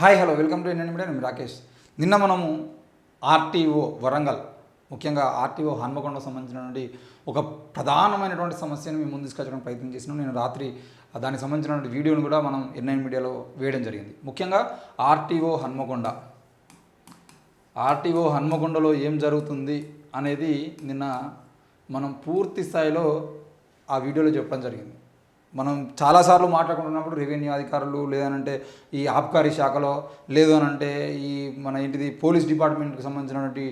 Hi hello welcome to Indian media. నేను రాకేష్. నిన్న మనము ఆర్టీఓ వరంగల్ ముఖ్యంగా ఆర్టీఓ హన్మకొండకు సంబంధించినటువంటి ఒక ప్రధానమైనటువంటి సమస్యను మేము ముందు తీసుకొచ్చడానికి ప్రయత్నం చేసినాం. నేను రాత్రి దానికి సంబంధించినటువంటి వీడియోను కూడా మనం ఎన్ఐన్ మీడియాలో వేయడం జరిగింది. ముఖ్యంగా ఆర్టీఓ హన్మకొండ. ఆర్టీఓ హన్మకొండలో ఏం జరుగుతుంది అనేది నిన్న మనం పూర్తి స్థాయిలో ఆ వీడియోలో చెప్పడం జరిగింది. మనం చాలాసార్లు మాట్లాడుకుంటున్నప్పుడు రెవెన్యూ అధికారులు లేదనంటే ఈ ఆబ్కారీ శాఖలో లేదు అనంటే ఈ మన ఏంటిది పోలీస్ డిపార్ట్మెంట్కి సంబంధించినటువంటి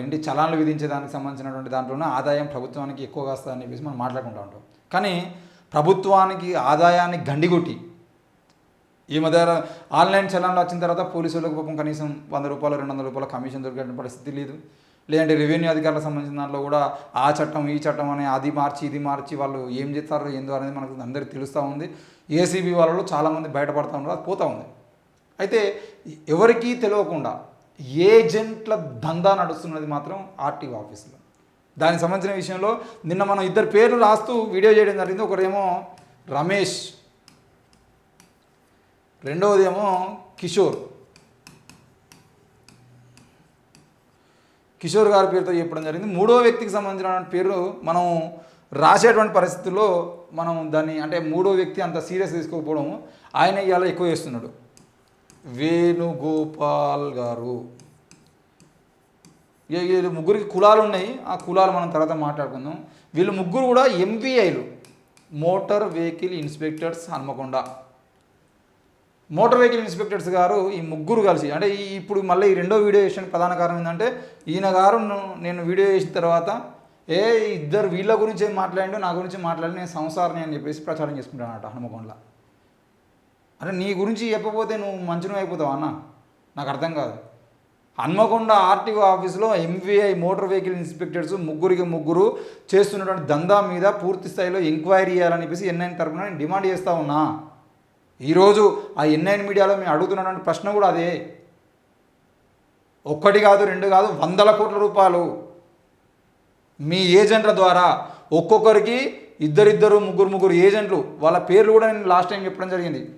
ఏంటి చలాన్లు విధించే దానికి సంబంధించినటువంటి దాంట్లోనే ఆదాయం ప్రభుత్వానికి ఎక్కువగా వస్తుందని చెప్పేసి మనం మాట్లాడుకుంటూ ఉంటాం. కానీ ప్రభుత్వానికి ఆదాయాన్ని గండిగొట్టి ఈ మధ్య ఆన్లైన్ చలాన్లు వచ్చిన తర్వాత పోలీసులకు పాపం కనీసం వంద రూపాయలు రెండు వందల రూపాయల కమిషన్ దొరికే పరిస్థితి లేదు. లేదంటే రెవెన్యూ అధికారులకు సంబంధించిన దాంట్లో కూడా ఆ చట్టం ఈ చట్టం అని అది మార్చి ఇది మార్చి వాళ్ళు ఏం చేస్తారు ఏందో అనేది మనకు అందరికీ తెలుస్తూ ఉంది. ఏసీబీ వాళ్ళు చాలామంది బయటపడతా ఉన్నారు అది పోతూ ఉంది. అయితే ఎవరికీ తెలియకుండా ఏజెంట్ల దందా నడుస్తున్నది మాత్రం ఆర్టీఓ ఆఫీసులో. దానికి సంబంధించిన విషయంలో నిన్న మనం ఇద్దరు పేర్లు రాస్తూ వీడియో చేయడం జరిగింది. ఒకరేమో రమేష్ రెండవది ఏమో కిషోర్. కిషోర్ గారి పేరుతో చెప్పడం జరిగింది. మూడో వ్యక్తికి సంబంధించిన పేరు మనం రాసేటువంటి పరిస్థితుల్లో మనం దాన్ని అంటే మూడో వ్యక్తి అంత సీరియస్ తీసుకోకపోవడం ఆయన ఇవాళ ఎక్కువ చేస్తున్నాడు. వేణుగోపాల్ గారు. ఇక వీళ్ళు ముగ్గురికి కులాలు ఉన్నాయి. ఆ కులాలు మనం తర్వాత మాట్లాడుకుందాం. వీళ్ళు ముగ్గురు కూడా ఎంపీఐలు motor vehicle inspectors Hanamkonda. Motor vehicle inspectors గారు ఈ ముగ్గురు కలిసి అంటే ఈ ఇప్పుడు మళ్ళీ ఈ రెండో వీడియో చేసిన ప్రధాన కారణం ఏంటంటే ఈయన గారు నేను వీడియో చేసిన తర్వాత ఏ ఇద్దరు వీళ్ళ గురించి మాట్లాడి నా గురించి మాట్లాడి నేను సంసారని అని చెప్పేసి ప్రచారం చేసుకుంటానట హనుమకొండలో. అంటే నీ గురించి చెప్పకపోతే నువ్వు మంచిగా అయిపోతావు అన్న? నాకు అర్థం కాదు. హన్మకొండ ఆర్టీఓ ఆఫీస్లో ఎంవీఐ మోటార్ వెహికల్ ఇన్స్పెక్టర్స్ ముగ్గురికి ముగ్గురు చేస్తున్నటువంటి దందా మీద పూర్తి స్థాయిలో ఎంక్వైరీ చేయాలని చెప్పేసి ఎన్ఐన్ తరపున నేను డిమాండ్ చేస్తా ఉన్నా. ఈరోజు ఆ ఎన్ఐన్ మీడియాలో మేము అడుగుతున్నటువంటి ప్రశ్న కూడా అదే. ఒక్కటి కాదు రెండు కాదు వందల కోట్ల రూపాయలు. మీ ఏజెంట్ల ద్వారా ఒక్కొక్కరికి ఇద్దరిద్దరు ముగ్గురు ముగ్గురు ఏజెంట్లు వాళ్ళ పేర్లు కూడా నేను లాస్ట్ టైం చెప్పడం జరిగింది.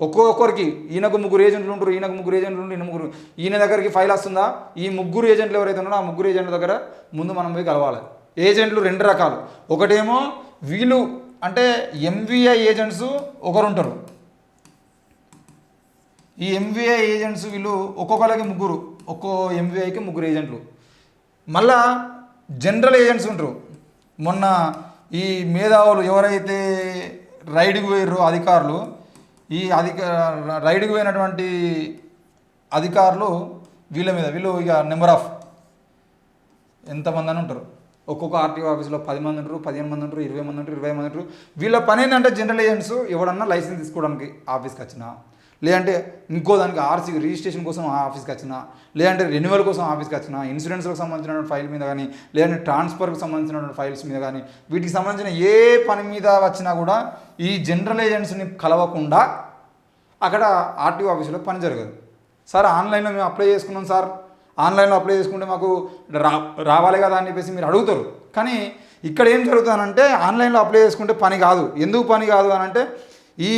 ఒక్కొక్కరికి ఈయనకు ముగ్గురు ఏజెంట్లు ఉంటారు ఈయనకు ముగ్గురు ఏజెంట్లు ఉంటారు ఈయన ముగ్గురు ఈయన దగ్గరికి ఫైల్ వస్తుందా? ఈ ముగ్గురు ఏజెంట్లు ఎవరైతే ఉన్నారో ఆ ముగ్గురు ఏజెంట్ల దగ్గర ముందు మనం పోయి కలవాలి. ఏజెంట్లు రెండు రకాలు. ఒకటేమో వీళ్ళు అంటే ఎంవీఐ ఏజెంట్స్ ఒకరుంటారు. ఈ ఎంవీఐ ఏజెంట్స్ వీళ్ళు ఒక్కొక్కరికి ముగ్గురు ఒక్కో ఎంవీఐకి ముగ్గురు ఏజెంట్లు మళ్ళా జనరల్ ఏజెంట్స్ ఉంటారు మొన్న ఈ మేధావులు ఎవరైతే రైడ్కి పోయారో అధికారులు ఈ అధిక రైడ్కి పోయినటువంటి అధికారులు వీళ్ళ మీద వీళ్ళు ఇక నెంబర్ ఆఫ్ ఎంతమంది అని ఉంటారు. ఒక్కొక్క ఆర్టీఓ ఆఫీస్లో పది మంది ఉంటారు పదిహేను మంది ఉంటారు ఇరవై మంది ఉంటారు ఇరవై మంది ఉంటారు వీళ్ళ పని ఏంటంటే జనరల్ ఏజెంట్స్ ఎవడన్నా లైసెన్స్ తీసుకోవడానికి ఆఫీస్కి వచ్చినా లేదంటే ఇంకో దానికి ఆర్సీ రిజిస్ట్రేషన్ కోసం ఆ ఆఫీస్కి వచ్చినా లేదంటే రెన్యువల్ కోసం ఆఫీస్కి వచ్చినా ఇన్సూరెన్స్కి సంబంధించిన ఫైల్ మీద కానీ లేదంటే ట్రాన్స్ఫర్కి సంబంధించిన ఫైల్స్ మీద కానీ వీటికి సంబంధించిన ఏ పని మీద వచ్చినా కూడా ఈ జనరల్ ఏజెంట్స్ని కలవకుండా అక్కడ ఆర్టీఓ ఆఫీసులో పని జరగదు. సార్ ఆన్లైన్లో మేము అప్లై చేసుకున్నాం సార్. ఆన్లైన్లో అప్లై చేసుకుంటే మాకు రా రావాలి కదా అని చెప్పేసి మీరు అడుగుతారు. కానీ ఇక్కడ ఏం జరుగుతుందంటే ఆన్లైన్లో అప్లై చేసుకుంటే పని కాదు. ఎందుకు పని కాదు అని అంటే ఈ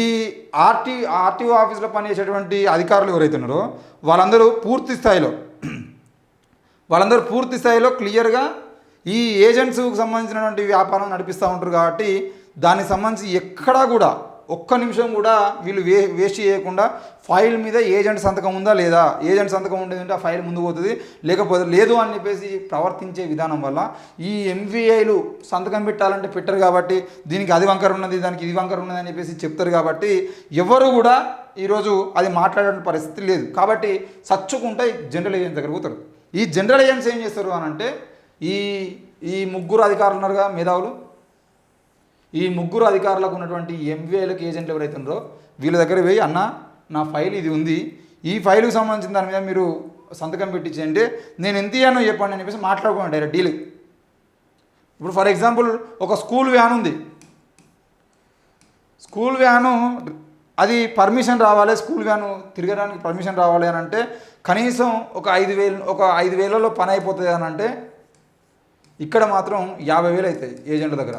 ఆర్టీ ఆర్టీఓ ఆఫీస్లో పనిచేసేటువంటి అధికారులు ఎవరైతే ఉన్నారో వాళ్ళందరూ పూర్తి స్థాయిలో వాళ్ళందరూ పూర్తి స్థాయిలో క్లియర్గా ఈ ఏజెంట్స్కి సంబంధించినటువంటి వ్యాపారం నడిపిస్తూ ఉంటారు కాబట్టి దానికి సంబంధించి ఎక్కడా కూడా ఒక్క నిమిషం కూడా వీళ్ళు వే వేస్ట్ చేయకుండా ఫైల్ మీద ఏజెంట్ సంతకం ఉందా లేదా? ఏజెంట్ సంతకం ఉండేదంటే ఆ ఫైల్ ముందు పోతుంది. లేకపోతే లేదు అని చెప్పేసి ప్రవర్తించే విధానం వల్ల ఈ ఎంవీఐలు సంతకం పెట్టాలంటే పెట్టరు కాబట్టి దీనికి అది వంకర ఉన్నది దానికి ఇది వంకర ఉన్నది అని చెప్పేసి చెప్తారు కాబట్టి ఎవరు కూడా ఈరోజు అది మాట్లాడే పరిస్థితి లేదు. కాబట్టి చచ్చుకుంటే జనరల్ ఏజెంట్ దగ్గర పోతారు. ఈ జనరల్ ఏజెంట్స్ ఏం చేస్తారు అని అంటే ఈ ఈ ముగ్గురు అధికారులు ఉన్నారుగా మేధావులు? ఈ ముగ్గురు అధికారులకు ఉన్నటువంటి ఎంవీఐలకు ఏజెంట్లు ఎవరైతే ఉన్నారో వీళ్ళ దగ్గర పోయి అన్న నా ఫైల్ ఇది ఉంది. ఈ ఫైల్కి సంబంధించిన దాని మీద మీరు సంతకం పెట్టించండి. నేను ఎంత ఇయ్యానో చెప్పండి అని చెప్పేసి మాట్లాడుకోండి డైరెక్ట్ డీల్ ఇప్పుడు ఫర్ ఎగ్జాంపుల్ ఒక స్కూల్ వ్యాన్ ఉంది. స్కూల్ వ్యాను అది పర్మిషన్ రావాలి స్కూల్ వ్యాను తిరగడానికి పర్మిషన్ రావాలి అని అంటే కనీసం ఒక ఐదు వేలు ఒక ఐదు వేలలో పని అయిపోతుంది అని అంటే ఇక్కడ మాత్రం యాభై వేలు అవుతాయి ఏజెంట్ల దగ్గర.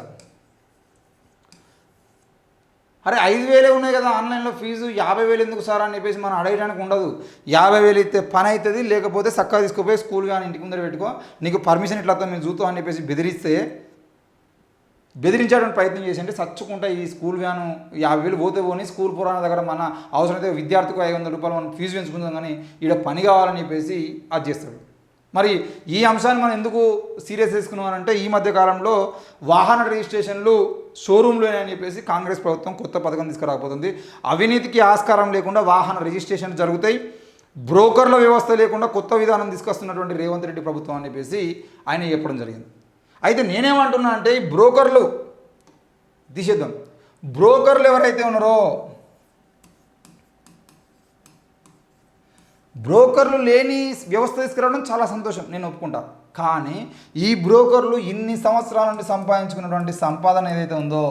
అరే ఐదు వేలే ఉన్నాయి కదా ఆన్లైన్లో ఫీజు యాభై వేలు ఎందుకు సార్ అని చెప్పేసి మనం అడగడానికి ఉండదు. యాభై వేలు ఇస్తే పని అవుతుంది లేకపోతే చక్కగా తీసుకుపోయి స్కూల్ కానీ ఇంటి ముందర పెట్టుకో నీకు పర్మిషన్ ఇట్లా మేము చూస్తాం అని చెప్పేసి బెదిరిస్తే బెదిరించడానికి ప్రయత్నం చేసి అంటే చచ్చుకుంటా ఈ స్కూల్ వ్యాను యాభై వేలు పోతే పోని స్కూల్ పురాణ దగ్గర మన అవసరమైతే విద్యార్థికి ఐదు వందల రూపాయలు మనం ఫీజు పెంచుకుందాం కానీ ఈడ పని కావాలని చెప్పేసి అది చేస్తాడు. మరి ఈ అంశాన్ని మనం ఎందుకు సీరియస్ తీసుకున్నామంటే ఈ మధ్య కాలంలో వాహన రిజిస్ట్రేషన్లు షోరూంలోనే అని చెప్పేసి కాంగ్రెస్ ప్రభుత్వం కొత్త పథకం తీసుకురాకపోతుంది. అవినీతికి ఆస్కారం లేకుండా వాహన రిజిస్ట్రేషన్ జరుగుతాయి. బ్రోకర్ల వ్యవస్థ లేకుండా కొత్త విధానం తీసుకొస్తున్నటువంటి రేవంత్ రెడ్డి ప్రభుత్వం అని చెప్పేసి ఆయన చెప్పడం జరిగింది. అయితే నేనేమంటున్నా అంటే ఈ బ్రోకర్లు తీసేద్దాం. బ్రోకర్లు ఎవరైతే ఉన్నారో బ్రోకర్లు లేని వ్యవస్థ తీసుకురావడం చాలా సంతోషం నేను ఒప్పుకుంటాను కానీ ఈ బ్రోకర్లు ఇన్ని సంవత్సరాల నుండి సంపాదించుకున్నటువంటి సంపాదన ఏదైతే ఉందో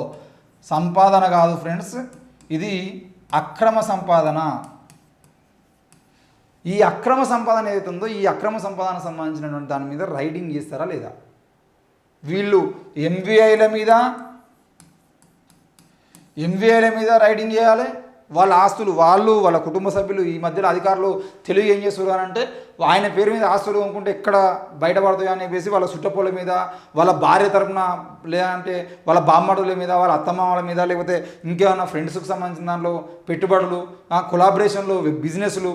సంపాదన కాదు ఫ్రెండ్స్ ఇది అక్రమ సంపాదన. ఈ అక్రమ సంపాదన ఏదైతే ఉందో ఈ అక్రమ సంపాదన సంబంధించినటువంటి దాని మీద రైడింగ్ చేస్తారా లేదా? వీళ్ళు ఎంవీఐల మీద ఎంవీఐల మీద రైడింగ్ చేయాలి? వాళ్ళ ఆస్తులు వాళ్ళు వాళ్ళ కుటుంబ సభ్యులు ఈ మధ్యలో అధికారులు తెలుగు ఏం చేస్తున్నారు అంటే ఆయన పేరు మీద ఆస్తులు అనుకుంటే ఎక్కడ బయటపడతాయో అని చెప్పేసి వాళ్ళ చుట్టపోల మీద వాళ్ళ భార్య తరపున లేదంటే వాళ్ళ బామ్మడుల మీద వాళ్ళ అత్తమామల మీద లేకపోతే ఇంకేమైనా ఫ్రెండ్స్కి సంబంధించిన దాంట్లో పెట్టుబడులు కొలాబరేషన్లు బిజినెస్లు.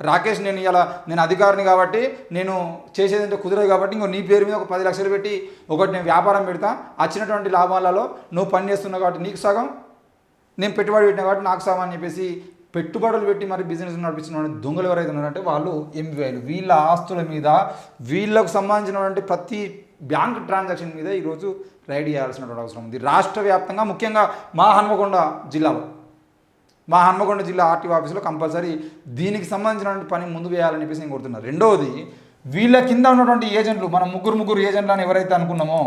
రాకేష్ నేను ఇలా నేను అధికారిని కాబట్టి నేను చేసేది అంటే కుదరదు కాబట్టి ఇంకో నీ పేరు మీద ఒక పది లక్షలు పెట్టి ఒకటి నేను వ్యాపారం పెడతా. వచ్చినటువంటి లాభాలలో నువ్వు పని చేస్తున్నావు కాబట్టి నీకు సగం నేను పెట్టుబడి పెట్టిన కాబట్టి నాకు సామాన్ చెప్పేసి పెట్టుబడులు పెట్టి మరి బిజినెస్ నడిపిస్తున్న దొంగలు ఎవరైతే ఉన్నారంటే వాళ్ళు ఎంబీఐలు వీళ్ళ ఆస్తుల మీద వీళ్ళకు సంబంధించినటువంటి ప్రతి బ్యాంక్ ట్రాన్సాక్షన్ మీద ఈరోజు రైడ్ చేయాల్సినటువంటి అవసరం ఉంది. రాష్ట్ర వ్యాప్తంగా ముఖ్యంగా మా హన్మకొండ జిల్లాలో మా హన్మకొండ జిల్లా ఆర్టీఓ ఆఫీసులో కంపల్సరీ దీనికి సంబంధించినటువంటి పని ముందు వేయాలని చెప్పేసి నేను కోరుతున్నాను రెండవది వీళ్ళ కింద ఉన్నటువంటి ఏజెంట్లు మనం ముగ్గురు ముగ్గురు ఏజెంట్లు అని ఎవరైతే అనుకున్నామో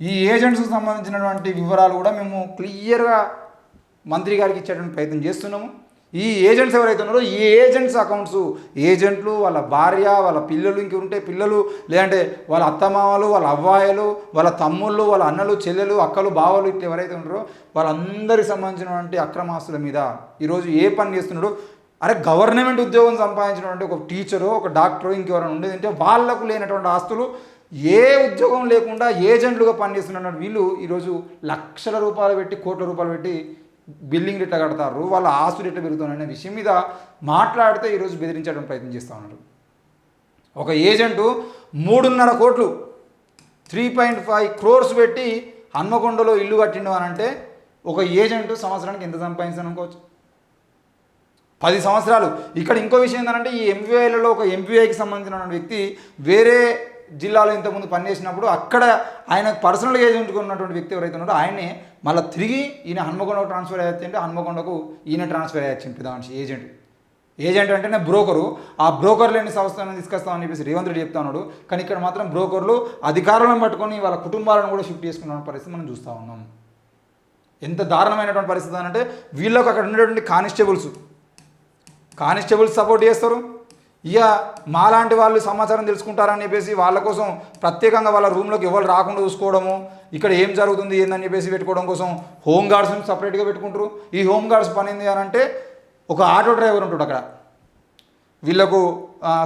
ఈ ఏజెంట్స్కి సంబంధించినటువంటి వివరాలు కూడా మేము క్లియర్గా మంత్రి గారికి ఇచ్చేటువంటి ప్రయత్నం చేస్తున్నాము. ఈ ఏజెంట్స్ ఎవరైతే ఉన్నారో ఈ ఏజెంట్స్ అకౌంట్స్ ఏజెంట్లు వాళ్ళ భార్య వాళ్ళ పిల్లలు ఇంక ఉంటే పిల్లలు లేదంటే వాళ్ళ అత్తమామలు వాళ్ళ అవ్వాయలు వాళ్ళ తమ్ముళ్ళు వాళ్ళ అన్నలు చెల్లెలు అక్కలు బావలు ఇట్లా ఎవరైతే ఉన్నారో వాళ్ళందరికి సంబంధించినటువంటి అక్రమాస్తుల మీద ఈరోజు ఏ పని చేస్తున్నాడు అరే గవర్నమెంట్ ఉద్యోగం సంపాదించినటువంటి ఒక టీచరు ఒక డాక్టరు ఇంకెవరైనా ఉండేది అంటే వాళ్ళకు లేనటువంటి ఆస్తులు ఏ ఉద్యోగం లేకుండా ఏజెంట్లుగా పనిచేస్తున్నటువంటి వీళ్ళు ఈరోజు లక్షల రూపాయలు పెట్టి కోట్ల రూపాయలు పెట్టి బిల్లింగ్ రిట్ట కడతారు వాళ్ళ ఆస్తులు ఎట్లా పెరుగుతున్నాయనే విషయం మీద మాట్లాడితే ఈరోజు బెదిరించడానికి ప్రయత్నం చేస్తూ ఉన్నారు. ఒక ఏజెంటు మూడున్నర కోట్లు త్రీ పాయింట్ ఫైవ్ క్రోర్స్ పెట్టి హన్మకొండలో ఇల్లు కట్టిండు అని అంటే ఒక ఏజెంట్ సంవత్సరానికి ఎంత సంపాదించాను అనుకోవచ్చు? పది సంవత్సరాలు. ఇక్కడ ఇంకో విషయం ఏంటంటే ఈ ఎంపీఐలలో ఒక ఎంపీఐకి సంబంధించిన వ్యక్తి వేరే జిల్లాలో ఇంతకుముందు పనిచేసినప్పుడు అక్కడ ఆయన పర్సనల్ ఏజెంట్గా ఉన్నటువంటి వ్యక్తి ఎవరైతే ఉన్నారో ఆయనే మళ్ళీ తిరిగి ఈయన హన్మకొండకు ట్రాన్స్ఫర్ అయ్యొచ్చు హన్మకొండకు ఈయన ట్రాన్స్ఫర్ అయ్యొచ్చు పెద్ద మనిషి ఏజెంట్. ఏజెంట్ అంటేనే బ్రోకరు. ఆ బ్రోకర్ లేని సంస్థలను తీసుకొస్తామని చెప్పేసి రేవంత్ రెడ్డి చెప్తున్నాడు కానీ ఇక్కడ మాత్రం బ్రోకర్లు అధికారులను పట్టుకొని వాళ్ళ కుటుంబాలను కూడా షిఫ్ట్ చేసుకున్న పరిస్థితి మనం చూస్తూ ఉన్నాం. ఎంత దారుణమైనటువంటి పరిస్థితి అని అంటే వీళ్ళకు అక్కడ ఉండేటువంటి కానిస్టేబుల్స్. కానిస్టేబుల్స్ సపోర్ట్ చేస్తారు. ఇక మాలాంటి వాళ్ళు సమాచారం తెలుసుకుంటారని చెప్పేసి వాళ్ళ కోసం ప్రత్యేకంగా వాళ్ళ రూమ్లోకి ఎవరు రాకుండా చూసుకోవడము ఇక్కడ ఏం జరుగుతుంది ఏందని చెప్పేసి పెట్టుకోవడం కోసం హోమ్ గార్డ్స్ని సపరేట్గా పెట్టుకుంటారు. ఈ హోమ్ గార్డ్స్ పని ఏంది అని అంటే ఒక ఆటో డ్రైవర్ ఉంటాడు అక్కడ. వీళ్ళకు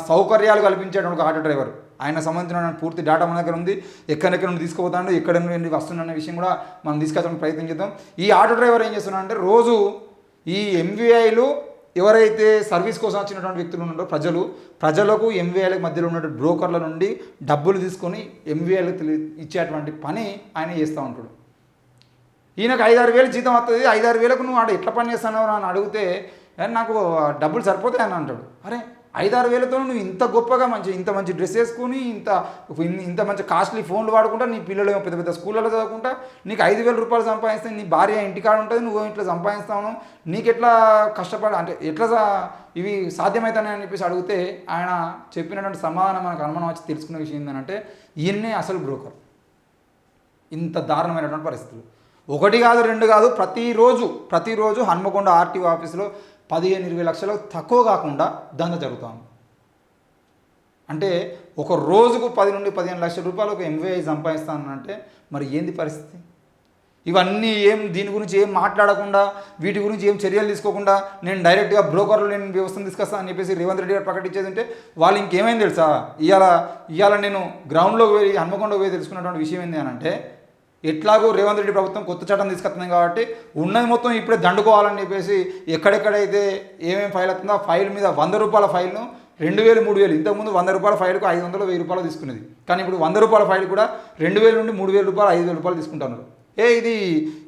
సౌకర్యాలు కల్పించేటువంటి ఒక ఆటో డ్రైవర్. ఆయన సంబంధించిన పూర్తి డేటా మన దగ్గర ఉంది. ఎక్కడెక్కడ నుండి తీసుకుపోతాడు ఎక్కడ నుండి వస్తున్న విషయం కూడా మనం తీసుకెళ్ళడానికి ప్రయత్నం చేద్దాం. ఈ ఆటో డ్రైవర్ ఏం చేస్తున్నాడు అంటే రోజు ఈ ఎంవీఐలు ఎవరైతే సర్వీస్ కోసం వచ్చినటువంటి వ్యక్తులు ఉన్నారో ప్రజలు ప్రజలకు ఎంవీఐలకు మధ్యలో ఉన్న బ్రోకర్ల నుండి డబ్బులు తీసుకొని ఎంవీఐలకు ఇచ్చేటువంటి పని ఆయన చేస్తూ ఉంటాడు. ఈయనకు ఐదారు వేలు జీతం వస్తుంది ఐదారు వేలకు నువ్వు ఆడ ఎట్లా పని చేస్తున్నావు అని అడిగితే నాకు డబ్బులు సరిపోతాయి అని అంటాడు. అరే ఐదారు వేలతో నువ్వు ఇంత గొప్పగా మంచి ఇంత మంచి డ్రెస్ వేసుకుని ఇంత ఇంత మంచి కాస్ట్లీ ఫోన్లు వాడుకుంటా నీ పిల్లలు పెద్ద పెద్ద స్కూళ్ళలో చదువుకుంటా నీకు ఐదు వేల రూపాయలు సంపాదిస్తే నీ భార్య ఇంటికాడ ఉంటుంది నువ్వు ఇట్లా సంపాదిస్తావు నీకు ఎట్లా కష్టపడ అంటే ఎట్లా ఇవి సాధ్యమవుతాయని అని చెప్పేసి అడిగితే ఆయన చెప్పినటువంటి సమాధానం మనకు అనుమానం వచ్చి తెలుసుకున్న విషయం ఏంటంటే ఈయన్నే అసలు బ్రోకర్. ఇంత దారుణమైనటువంటి పరిస్థితులు. ఒకటి కాదు రెండు కాదు ప్రతిరోజు ప్రతిరోజు హన్మకొండ ఆర్టీఓ ఆఫీసులో పదిహేను ఇరవై లక్షలు తక్కువ కాకుండా దంద జరుగుతుంది అంటే ఒక రోజుకు పది నుండి పదిహేను లక్షల రూపాయలు ఒక ఎంవీఐ సంపాదిస్తానంటే మరి ఏంది పరిస్థితి? ఇవన్నీ ఏం దీని గురించి ఏం మాట్లాడకుండా వీటి గురించి ఏం చర్యలు తీసుకోకుండా నేను డైరెక్ట్గా బ్రోకర్లు నేను వ్యవస్థను తీసుకొస్తాను అని చెప్పేసి రేవంత్ రెడ్డి గారు ప్రకటించేది ఉంటే వాళ్ళు ఇంకేమైంది తెలుసా? ఇవాళ ఇవాళ నేను గ్రౌండ్లోకి పోయి హన్మకొండకు పోయి తెలుసుకున్నటువంటి విషయం ఏంటి అని అంటే ఎట్లాగో రేవంత్ రెడ్డి ప్రభుత్వం కొత్త చట్టం తీసుకొస్తుంది కాబట్టి ఉన్నది మొత్తం ఇప్పుడే దండుకోవాలని చెప్పేసి ఎక్కడెక్కడైతే ఏమేమి ఫైల్ అవుతుందో ఆ ఫైల్ మీద వంద రూపాయల ఫైల్ను రెండు వేలు మూడు వేలు ఇంతకుముందు వంద రూపాయల ఫైల్కు ఐదు వందలు వెయ్యి రూపాయలు తీసుకునేది. కానీ ఇప్పుడు వంద రూపాయల ఫైల్ కూడా రెండు వేల నుండి మూడు వేల రూపాయలు ఐదు వేల రూపాయలు తీసుకుంటున్నారు. ఏ ఇది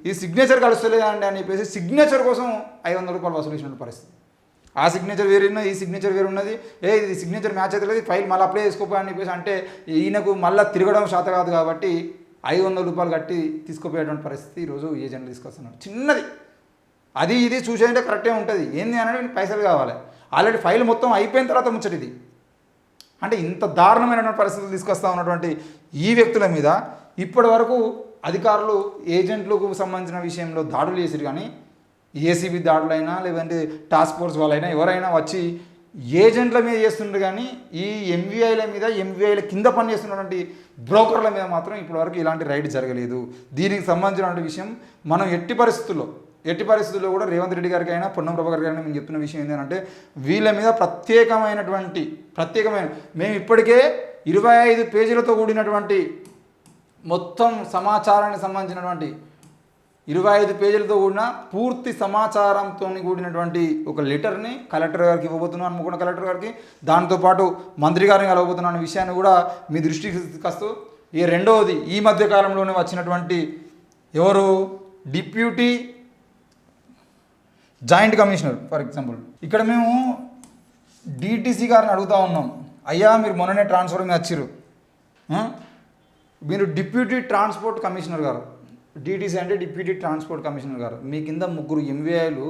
ఈ సిగ్నేచర్ కలుస్తలేదండి అని చెప్పేసి సిగ్నేచర్ కోసం ఐదు వందల రూపాయలు వసూలు చేసిన పరిస్థితి. ఆ సిగ్నేచర్ వేరు ఉన్నది ఈ సిగ్నేచర్ వేరు ఉన్నది. ఏ ఇది సిగ్నేచర్ మ్యాచ్ అయితే ఫైల్ మళ్ళీ అప్లై చేసుకోపోయా అని చెప్పేసి అంటే ఈయనకు మళ్ళీ తిరగడం శాత కాదు కాబట్టి ఐదు వందల రూపాయలు కట్టి తీసుకుపోయేటువంటి పరిస్థితి ఈరోజు ఏజెంట్లు తీసుకొస్తున్నాడు చిన్నది. అది ఇది చూసేయంటే కరెక్టే ఉంటుంది. ఏంది అనేది పైసలు కావాలి. ఆల్రెడీ ఫైల్ మొత్తం అయిపోయిన తర్వాత ముచ్చటిది అంటే ఇంత దారుణమైనటువంటి పరిస్థితులు తీసుకొస్తా ఉన్నటువంటి ఈ వ్యక్తుల మీద ఇప్పటి వరకు అధికారులు ఏజెంట్లకు సంబంధించిన విషయంలో దాడులు చేసిరు కానీ ఏసీబీ దాడులైనా లేదంటే టాస్క్ ఫోర్స్ వాళ్ళైనా ఎవరైనా వచ్చి ఏజెంట్ల మీద చేస్తుండ్రు కానీ ఈ ఎంవీఐల మీద ఎంవీఐల కింద పనిచేస్తున్నటువంటి బ్రోకర్ల మీద మాత్రం ఇప్పటివరకు ఇలాంటి రైడ్ జరగలేదు. దీనికి సంబంధించినటువంటి విషయం మనం ఎట్టి పరిస్థితుల్లో ఎట్టి పరిస్థితుల్లో కూడా రేవంత్ రెడ్డి గారికి అయినా పొన్నం ప్రభాకర్ గారికి మేము చెప్తున్న విషయం ఏంటంటే వీళ్ళ మీద ప్రత్యేకమైనటువంటి ప్రత్యేకమైన మేము ఇప్పటికే ఇరవై ఐదు పేజీలతో కూడినటువంటి మొత్తం సమాచారానికి సంబంధించినటువంటి ఇరవై ఐదు పేజీలతో కూడిన పూర్తి సమాచారంతో కూడినటువంటి ఒక లెటర్ని కలెక్టర్ గారికి ఇవ్వబోతున్నాను అనుకున్న కలెక్టర్ గారికి. దాంతోపాటు మంత్రి గారిని కలవబోతున్నాను అనే విషయాన్ని కూడా మీ దృష్టికి తీసుకొస్తూ ఈ రెండవది ఈ మధ్య కాలంలోనే వచ్చినటువంటి ఎవరు? Deputy joint commissioner for example. ఇక్కడ మేము డిటీసీ గారిని అడుగుతూ ఉన్నాం. అయ్యా మీరు మొన్ననే ట్రాన్స్ఫర్ మీద వచ్చారు మీరు deputy transport commissioner garu. DTC అంటే డిప్యూటీ ట్రాన్స్పోర్ట్ కమిషనర్ గారు. మీ కింద ముగ్గురు ఎంవీఐలు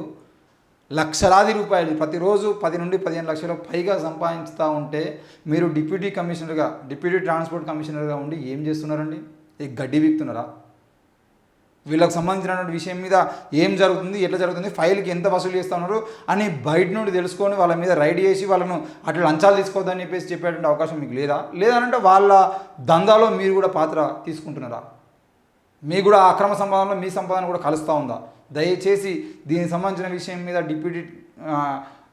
లక్షలాది రూపాయలు ప్రతిరోజు పది నుండి పదిహేను లక్షల పైగా సంపాదించుతూ ఉంటే మీరు డిప్యూటీ కమిషనర్గా డిప్యూటీ ట్రాన్స్పోర్ట్ కమిషనర్గా ఉండి ఏం చేస్తున్నారండి? ఈ గడ్డి వీక్తున్నారా? వీళ్ళకి సంబంధించినటువంటి విషయం మీద ఏం జరుగుతుంది ఎట్లా జరుగుతుంది ఫైల్కి ఎంత వసూలు చేస్తున్నారు అని బయట నుండి తెలుసుకొని వాళ్ళ మీద రైడ్ చేసి వాళ్ళను అట్లా లంచాలు తీసుకోవద్దని చెప్పేసి చెప్పేటువంటి అవకాశం మీకు లేదా? లేదనంటే వాళ్ళ దందాలో మీరు కూడా పాత్ర తీసుకుంటున్నారా? మీకు కూడా అక్రమ సంపాదనలో మీ సంపాదన కూడా కలుస్తూ ఉందా? దయచేసి దీనికి సంబంధించిన విషయం మీద డిప్యూటీ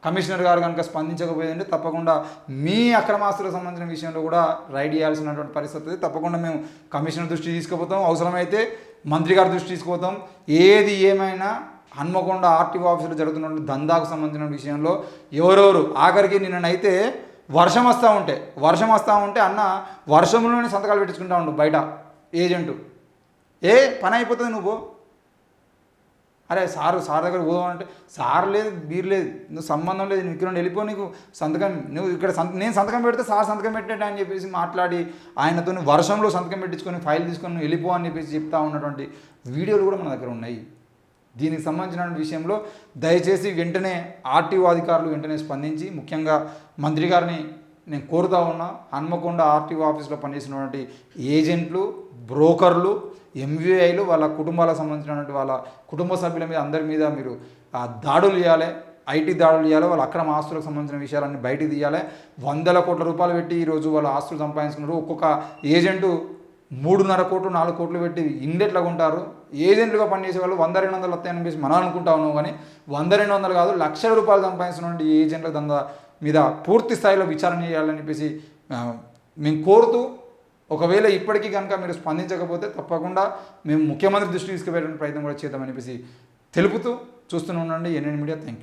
కమిషనర్ గారు కనుక స్పందించకపోయిందంటే తప్పకుండా మీ అక్రమాస్తులకు సంబంధించిన విషయంలో కూడా రైడ్ చేయాల్సినటువంటి పరిస్థితి ఉంది. తప్పకుండా మేము కమిషనర్ దృష్టి తీసుకుపోతాం. అవసరమైతే మంత్రి గారి దృష్టి తీసుకుపోతాం. ఏది ఏమైనా హన్మకొండ ఆర్టీఓ ఆఫీసులో జరుగుతున్న దందాకు సంబంధించిన విషయంలో ఎవరెవరు? ఆఖరికి నిన్ననైతే వర్షం వస్తూ ఉంటే వర్షం వస్తూ ఉంటే అన్న వర్షంలోనే సంతకాలు పెట్టించుకుంటా ఉండు బయట ఏజెంటు. ఏ పని అయిపోతుంది నువ్వు? అరే సారు సార్ దగ్గర పోదామంటే సార్ లేదు బీర్ లేదు నువ్వు సంబంధం లేదు నువ్వు ఇక్కడ నుండి వెళ్ళిపో నీకు సంతకం నువ్వు ఇక్కడ సంత నేను సంతకం పెడితే సార్ సంతకం పెట్టాడు అని చెప్పేసి మాట్లాడి ఆయనతో వర్షంలో సంతకం పెట్టించుకొని ఫైల్ తీసుకొని నువ్వు వెళ్ళిపో అని చెప్పేసి చెప్తా ఉన్నటువంటి వీడియోలు కూడా మన దగ్గర ఉన్నాయి. దీనికి సంబంధించిన విషయంలో దయచేసి వెంటనే ఆర్టీఓ అధికారులు వెంటనే స్పందించి ముఖ్యంగా మంత్రి గారిని నేను కోరుతా ఉన్నా హన్మకొండ ఆర్టీఓ ఆఫీస్లో పనిచేసినటువంటి ఏజెంట్లు బ్రోకర్లు ఎంవీఐలు వాళ్ళ కుటుంబాలకు సంబంధించినటువంటి వాళ్ళ కుటుంబ సభ్యుల మీద అందరి మీద మీరు ఆ దాడులు చేయాలి. ఐటీ దాడులు చేయాలి. వాళ్ళ అక్రమ ఆస్తులకు సంబంధించిన విషయాలన్నీ బయటికి తీయాలి. వందల కోట్ల రూపాయలు పెట్టి ఈరోజు వాళ్ళ ఆస్తులు సంపాదించుకున్నారు. ఒక్కొక్క ఏజెంటు మూడున్నర కోట్లు నాలుగు కోట్లు పెట్టి ఇండెట్లా ఉంటారు ఏజెంట్లుగా పనిచేసే వాళ్ళు వంద రెండు వందలు వస్తాయని చెప్పేసి మనం అనుకుంటా ఉన్నాం కానీ వంద రెండు వందలు కాదు లక్షల రూపాయలు సంపాదించినటువంటి ఏజెంట్ల దందా మీద పూర్తి స్థాయిలో విచారణ చేయాలని చెప్పేసి మేము కోరుతూ ఒకవేళ ఇప్పటికీ కనుక మీరు స్పందించకపోతే తప్పకుండా మేము ముఖ్యమంత్రి దృష్టి తీసుకుపోయేటువంటి ప్రయత్నం కూడా చేద్దామని చెప్పేసి తెలుపుతూ చూస్తూనే ఉండండి. NN media thank you